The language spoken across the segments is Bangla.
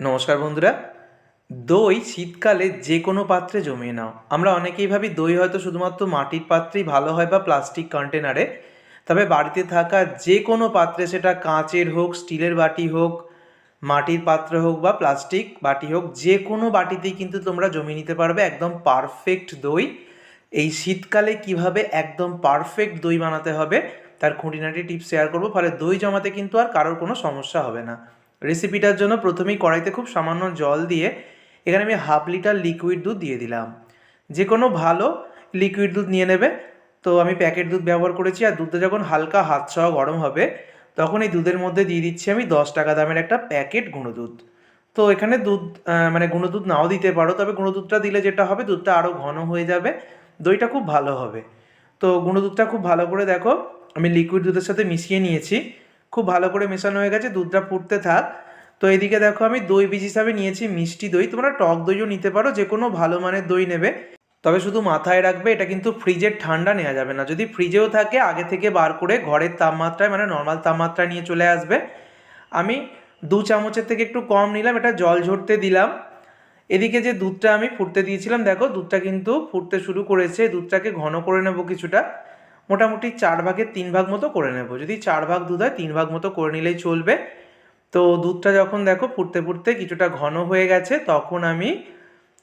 নমস্কার বন্ধুরা। দই শীতকালে যে কোনো পাত্রে জমিয়ে নাও। আমরা অনেকেই ভাবি দই হয়তো শুধুমাত্র মাটির পাত্রেই ভালো হয় বা প্লাস্টিক কন্টেনারে। তবে বাড়িতে থাকা যে কোনো পাত্রে সেটা কাঁচের হোক, স্টিলের বাটি হোক, মাটির পাত্র হোক বা প্লাস্টিক বাটি হোক, যে কোনো বাটিতেই কিন্তু তোমরা জমিয়ে নিতে পারবে একদম পারফেক্ট দই। এই শীতকালে কীভাবে একদম পারফেক্ট দই বানাতে হবে, তার খুঁটিনাটি টিপস শেয়ার করব। ফলে দই জমাতে কিন্তু আর কারোর কোনো সমস্যা হবে না। রেসিপিটার জন্য প্রথমেই কড়াইতে খুব সামান্য জল দিয়ে এখানে আমি হাফ লিটার লিকুইড দুধ দিয়ে দিলাম। যে কোনো ভালো লিকুইড দুধ নিয়ে নেবে। তো আমি প্যাকেট দুধ ব্যবহার করেছি আর দুধটা যখন হালকা হাত ছোঁয়া গরম হবে, তখন এই দুধের মধ্যে দিয়ে দিচ্ছি আমি দশ টাকা দামের একটা প্যাকেট গুঁড়ো দুধ। তো এখানে দুধ মানে গুঁড়ো দুধ নাও দিতে পারো, তবে গুঁড়ো দুধটা দিলে যেটা হবে দুধটা আরও ঘন হয়ে যাবে, দইটা খুব ভালো হবে। তো গুঁড়ো দুধটা খুব ভালো করে দেখো, আমি লিকুইড দুধের সাথে মিশিয়ে নিয়েছি। খুব ভালো করে মেশানো হয়ে গেছে, দুধটা ফুটতে থাক। তো এদিকে দেখো আমি দই বীজ হিসাবে নিয়েছি, মিষ্টি দই। তোমরা টক দইও নিতে পারো যে কোনো ভালো মানের দই নেবে। তবে শুধু মাথায় রাখবে, এটা কিন্তু ফ্রিজের ঠান্ডা নেওয়া যাবে না। যদি ফ্রিজেও থাকে, আগে থেকে বার করে ঘরের তাপমাত্রায় মানে নর্মাল তাপমাত্রায় নিয়ে চলে আসবে। আমি দু চামচের থেকে একটু কম নিলাম, এটা জল ঝরতে দিলাম। এদিকে যে দুধটা আমি ফুটতে দিয়েছিলাম, দেখো দুধটা কিন্তু ফুটতে শুরু করেছে, দুধটাকে ঘন করে নেব কিছুটা। মোটামুটি চার ভাগের তিন ভাগ মতো করে নেব। যদি চার ভাগ দুধ হয়, তিন ভাগ মতো করে নিলেই চলবে। তো দুধটা যখন দেখো ফুটতে ফুটতে কিছুটা ঘন হয়ে গেছে, তখন আমি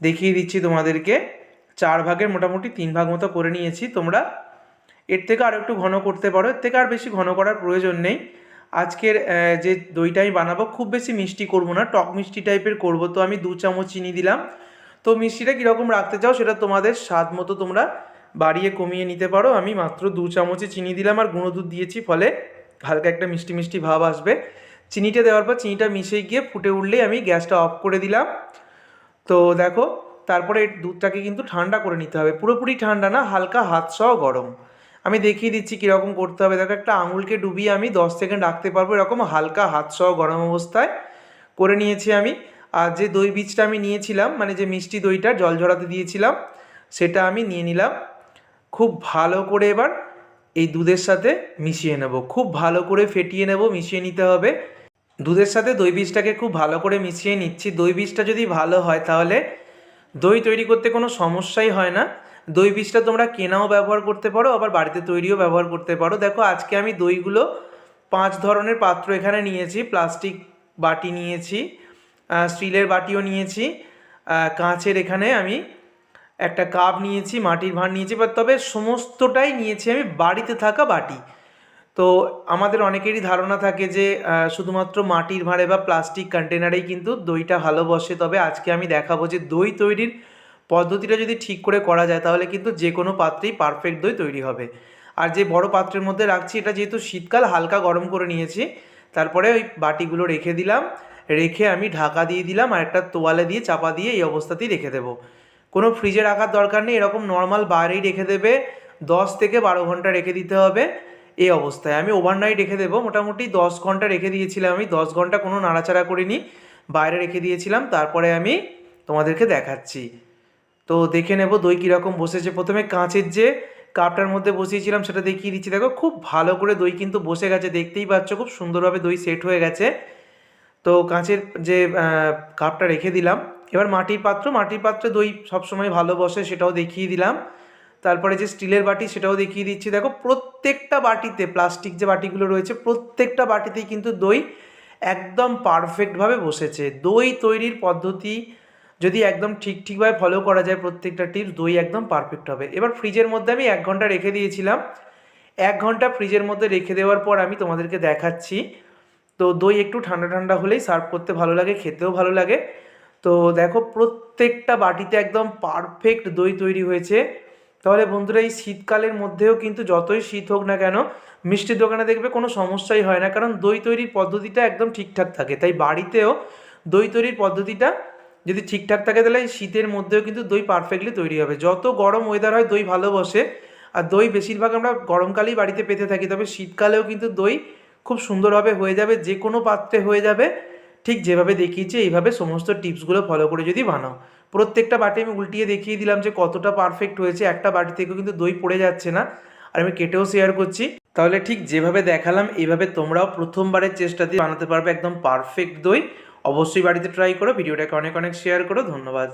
দেখিয়ে দিচ্ছি তোমাদেরকে। চার ভাগের মোটামুটি তিন ভাগ মতো করে নিয়েছি তোমরা। এর থেকে আর একটু ঘন করতে পারো। এর থেকে আর বেশি ঘন করার প্রয়োজন নেই। আজকের যে দইটা আমি বানাবো, খুব বেশি মিষ্টি করব না। টক মিষ্টি টাইপের করব। তো আমি দু চামচ চিনি দিলাম। তো মিষ্টিটা কীরকম রাখতে চাও সেটা তোমাদের স্বাদ মতো তোমরা বাড়িয়ে কমিয়ে নিতে পারো। আমি মাত্র দু চামচে চিনি দিলাম আর গুঁড়ো দুধ দিয়েছি, ফলে হালকা একটা মিষ্টি মিষ্টি ভাব আসবে। চিনিটা দেওয়ার পর চিনিটা মিশে গিয়ে ফুটে উঠলেই আমি গ্যাসটা অফ করে দিলাম। তো দেখো, তারপরে দুধটাকে কিন্তু ঠান্ডা করে নিতে হবে। পুরোপুরি ঠান্ডা না, হালকা হাত সহ গরম। আমি দেখিয়ে দিচ্ছি কীরকম করতে হবে। দেখো, একটা আঙুলকে ডুবিয়ে আমি দশ সেকেন্ড রাখতে পারব এরকম হালকা হাত সহ গরম অবস্থায়। করে নিয়েছি আমি। আর যে দই বীজটা আমি নিয়েছিলাম মানে যে মিষ্টি দইটা জল ঝরাতে দিয়েছিলাম, সেটা আমি নিয়ে নিলাম। খুব ভালো করে এবার এই দুধের সাথে মিশিয়ে নেব। খুব ভালো করে ফেটিয়ে নেব, মিশিয়ে নিতে হবে। দুধের সাথে দই বীজটাকে খুব ভালো করে মিশিয়ে নিচ্ছি। দই বীজটা যদি ভালো হয় তাহলে দই তৈরি করতে কোনো সমস্যাই হয় না। দই বীজটা তোমরা কেনাও ব্যবহার করতে পারো, আবার বাড়িতে তৈরিও ব্যবহার করতে পারো। দেখো, আজকে আমি দইগুলো পাঁচ ধরনের পাত্র এখানে নিয়েছি। প্লাস্টিক বাটি নিয়েছি স্টিলের বাটিও নিয়েছি কাঁচের এখানে আমি একটা কাপ নিয়েছি, মাটির ভাঁড় নিয়েছি বা তবে সমস্তটাই নিয়েছি আমি বাড়িতে থাকা বাটি। তো আমাদের অনেকেরই ধারণা থাকে যে শুধুমাত্র মাটির ভাঁড়ে বা প্লাস্টিক কন্টেনারেই কিন্তু দইটা ভালো বসে। তবে আজকে আমি দেখাবো যে দই তৈরির পদ্ধতিটা যদি ঠিক করে করা যায়, তাহলে কিন্তু যে কোনো পাত্রেই পারফেক্ট দই তৈরি হবে। আর যে বড় পাত্রের মধ্যে রাখছি, এটা যেহেতু শীতকাল, হালকা গরম করে নিয়েছি, তারপরে ওই বাটিগুলো রেখে দিলাম। রেখে আমি ঢাকা দিয়ে দিলাম আর একটা তোয়ালে দিয়ে, চাপা দিয়ে এই অবস্থাতেই রেখে দেবো। কোনো ফ্রিজে রাখার দরকার নেই, এরকম নর্মাল বাইরেই রেখে দেবে, দশ থেকে বারো ঘণ্টা রেখে দিতে হবে, এই অবস্থায়। আমি ওভারনাইট রেখে দেবো, মোটামুটি দশ ঘণ্টা রেখে দিয়েছিলাম আমি, দশ ঘণ্টা কোনো নাড়াচাড়া করিনি, বাইরে রেখে দিয়েছিলাম, তারপরে আমি তোমাদেরকে দেখাচ্ছি। তো দেখে নেব দই কীরকম বসেছে। প্রথমে কাঁচের যে কাপটার মধ্যে বসিয়েছিলাম, সেটা দেখিয়ে দিচ্ছি। দেখো, খুব ভালো করে দই কিন্তু বসে গেছে, দেখতেই পাচ্ছ, খুব সুন্দরভাবে দই সেট হয়ে গেছে। তো কাঁচের যে কাপটা রেখে দিলাম এবার মাটির পাত্র, মাটির পাত্রে দই সবসময় ভালো বসে সেটাও দেখিয়ে দিলাম। তারপরে যে স্টিলের বাটি সেটাও দেখিয়ে দিচ্ছি। দেখো, প্রত্যেকটা বাটিতে, প্লাস্টিক যে বাটিগুলো রয়েছে, প্রত্যেকটা বাটিতেই কিন্তু দই একদম পারফেক্টভাবে বসেছে। দই তৈরির পদ্ধতি যদি একদম ঠিক ঠিকভাবে ফলো করা যায় প্রত্যেকটা টিপস দই একদম পারফেক্ট হবে। এবার ফ্রিজের মধ্যে আমি এক ঘণ্টা রেখে দিয়েছিলাম। এক ঘণ্টা ফ্রিজের মধ্যে রেখে দেওয়ার পর আমি তোমাদেরকে দেখাচ্ছি। তো দই একটু ঠান্ডা ঠান্ডা হলেই সার্ভ করতে ভালো লাগে, খেতেও ভালো লাগে। তো দেখো প্রত্যেকটা বাটিতে একদম পারফেক্ট দই তৈরি হয়েছে। তাহলে বন্ধুরা এই শীতকালের মধ্যেও কিন্তু যতই শীত হোক না কেন, মিষ্টির দোকানে দেখবে কোনো সমস্যাই হয় না। কারণ দই তৈরির পদ্ধতিটা একদম ঠিকঠাক থাকে। তাই বাড়িতেও দই তৈরির পদ্ধতিটা যদি ঠিকঠাক থাকে, তাহলে শীতের মধ্যেও কিন্তু দই পারফেক্টলি তৈরি হবে। যত গরম ওয়েদার হয়, দই ভালো বসে। আর দই বেশিরভাগ আমরা গরমকালেই বাড়িতে পেতে থাকি। তবে শীতকালেও কিন্তু দই খুব সুন্দরভাবে হয়ে যাবে যে কোনো পাত্রে হয়ে যাবে। ঠিক যেভাবে দেখিয়েছি, এইভাবে সমস্ত টিপসগুলো ফলো করে যদি বানাও। প্রত্যেকটা বাটি আমি উল্টিয়ে দেখিয়ে দিলাম যে কতটা পারফেক্ট হয়েছে, একটা বাটি থেকেও কিন্তু দই পড়ে যাচ্ছে না। আর আমি কেটেও শেয়ার করছি। তাহলে ঠিক যেভাবে দেখালাম, এইভাবে তোমরাও প্রথমবারের চেষ্টা দিয়ে বানাতে পারবে একদম পারফেক্ট দই। অবশ্যই বাড়িতে ট্রাই করো, ভিডিওটাকে অনেক অনেক শেয়ার করো, ধন্যবাদ।